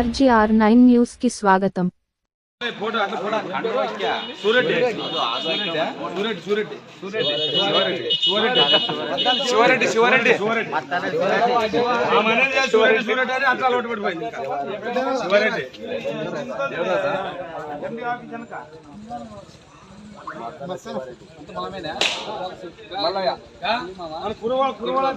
RGR nine news కి స్వాగతం photo అట్లా ఫోటో సూరెడ్డి సూరెడ్డి సూరెడ్డి శివరెడ్డి శివరెడ్డి శివరెడ్డి ఆ మేనేజర్ చేసి శివరెడ్డి సూరెడ్డి అని అట్లా అలవాటు పడిపోయింది ఇంకా. శివరెడ్డి మల్లయ్య మన కురవాళ్ళ కురవాళ్ళ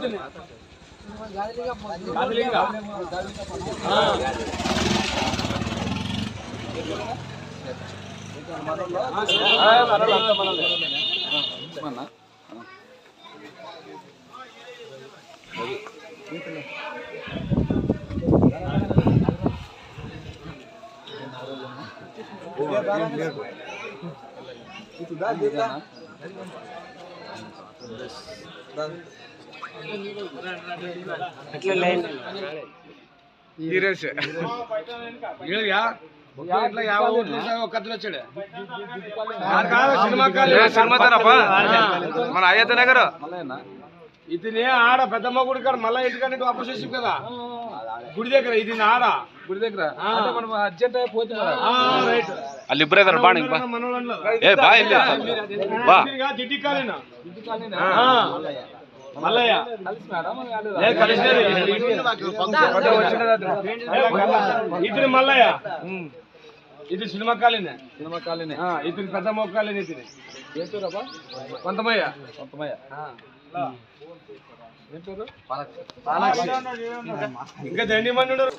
Itu dah dia dah. వీళ్ళయా? ఇట్లా యాభై ఓట్లు వస్తే ఒక్క అతను వచ్చాడు కాదు, కాదు, సినిమా కాదు. మన అయ్యత నగర్ ఇది ఆడ పెద్దమ్మ గుడి కాడ మళ్ళా ఇంటికాడ వాపస్ వచ్చి కదా గుడి దగ్గర ఇది ఆడ గుడి దగ్గర మనం అర్జెంట్ అయిపోతే రైట్ ಅಲ್ಲಿಬ್ರೇ ಇದಾರೆ ಬಾ ನಿಂಗೆ ಬಾ మనోళ్ళలో. ಏ ಬಾ ಇಲ್ಲಿ ಬಾ మల్లయ్య. ఇతని మల్లయ్య ఇది సినిమా కాలినే సినిమా కాలినే ఇతని పెద్ద మొక్కాలిని ఇతని కొంతమయ్య కొంతమయ్య ఇంకా దండి మంది ఉండరు